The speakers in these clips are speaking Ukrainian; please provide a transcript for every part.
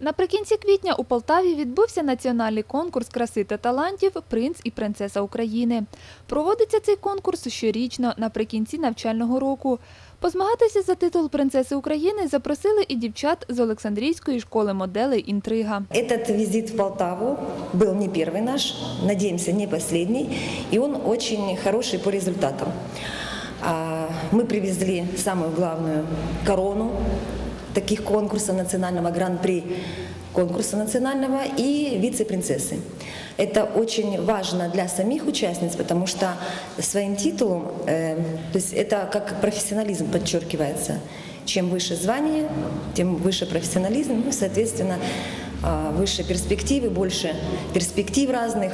Наприкінці квітня у Полтаві відбувся національний конкурс краси та талантів Принц і принцеса України. Проводиться цей конкурс щорічно наприкінці навчального року. Позмагатися за титул принцеси України запросили і дівчат з Олександрійської школи моделей Інтрига. Этот визит в Полтаву был не первый наш, надеемся, не последний, и он очень хороший по результатам. А, Мы привезли самую главную корону таких конкурсов национального гран-при конкурса национального и вице-принцессы. Это очень важно для самих участниц, потому что своим титулом, э, то есть это как профессионализм подчеркивается. Чем выше звание, тем выше профессионализм, ну, соответственно, а, выше перспективы, больше перспектив разных.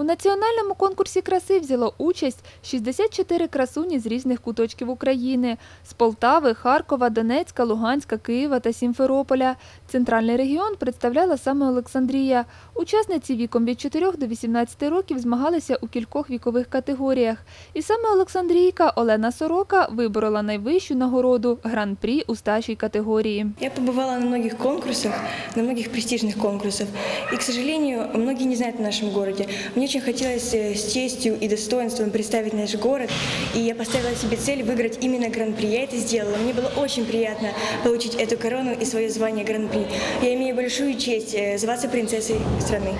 У національному конкурсі краси взяло участь 64 красуні з різних куточків України – з Полтави, Харкова, Донецька, Луганська, Києва та Сімферополя. Центральний регіон представляла саме Олександрія. Учасниці віком від 4 до 18 років змагалися у кількох вікових категоріях. І саме Олександрійка Олена Сорока виборола найвищу нагороду – гран-прі у старшій категорії. Я побывала на многих конкурсах, на многих престижных конкурсах. И, к сожалению, многие не знают о нашем городе. Очень хотелось э, с честью и достоинством представить наш город. И я поставила себе цель выиграть именно гран-при. Я это сделала. Мне было очень приятно получить эту корону и свое звание гран-при. Я имею большую честь э, зваться принцессой страны.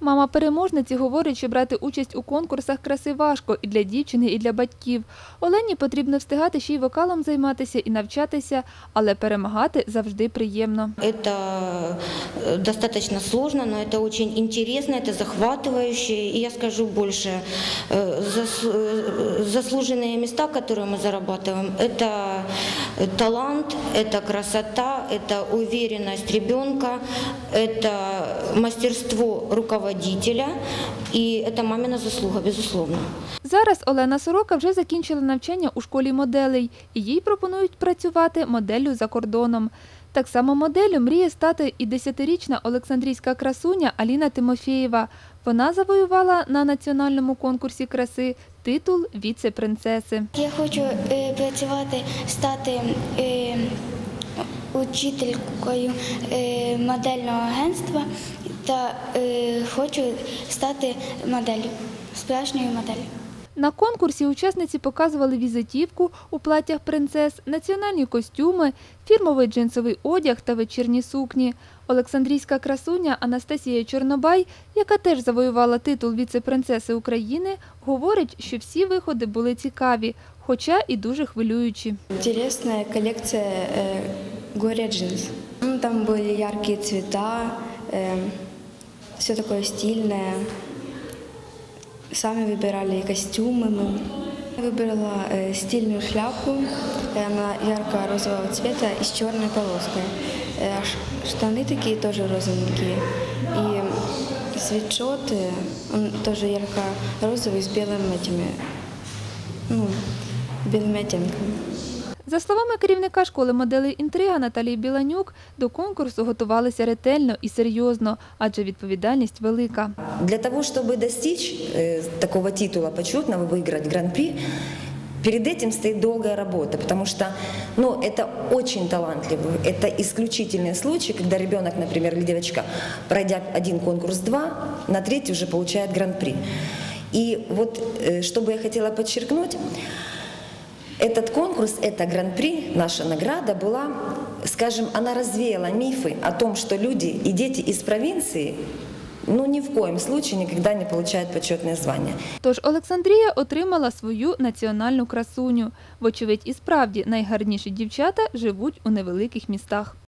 Мама переможниці говорить, що брати участь у конкурсах краси важко і для дівчини, і для батьків. Олені потрібно встигати ще й вокалом займатися і навчатися, але перемагати завжди приємно. Это э, достаточно сложно, но это очень интересно, это захватывающе. И я скажу больше, э, зас- э, заслуженные места, которые мы зарабатываем, это э, талант, это красота, это уверенность ребенка, это мастерство руководителя, и это мамина заслуга, безусловно. Зараз Олена Сорока вже закінчила навчання у школі моделей, і їй пропонують працювати моделлю за кордоном. Так само моделлю мріє стати і десятирічна олександрійська красуня Аліна Тимофєєва. Вона завоювала на національному конкурсі краси титул віце-принцеси. Я хочу е, працювати, стати е, учителькою е, модельного агентства та е, хочу стати моделлю, справжньою моделлю. На конкурсі учасниці показували візитівку у платтях принцес, національні костюми, фірмовий джинсовий одяг та вечірні сукні. Олександрійська красуня Анастасія Чорнобай, яка теж завоювала титул віце-принцеси України, говорить, що всі виходи були цікаві, хоча і дуже хвилюючі. Интересная коллекция э, Горе джинс. Там были яркие цвета, все такое стильное. Сами выбирали и костюмы мы. Я выбрала э, стильную шляпу, э, она ярко-розового цвета и с черной полоской. Э, ш- штаны такие тоже розовенькие. И свитшот, э, он тоже ярко-розовый с белым этими, ну, белыми оттенками. За словами керівника школи моделей «Інтрига» Наталії Біланюк, до конкурсу готувалися ретельно і серйозно, адже відповідальність велика. Для того, чтобы достичь э, такого титула почетного, выиграть гран-при, перед этим стоит долгая работа, потому что ну, это очень талантливый, это исключительный случай, когда ребенок, например, или девочка, пройдя один конкурс, два, на третий уже получает гран-при. И вот, э, что бы я хотела подчеркнуть, этот конкурс, это гран-при, наша награда была, скажем, она развеяла мифы о том, что люди и дети из провинции ну, ни в коем случае никогда не получают почетное звание. Тож Олександрія отримала свою національну красуню. Вочевидь, і справді найгарніші дівчата живуть у невеликих містах.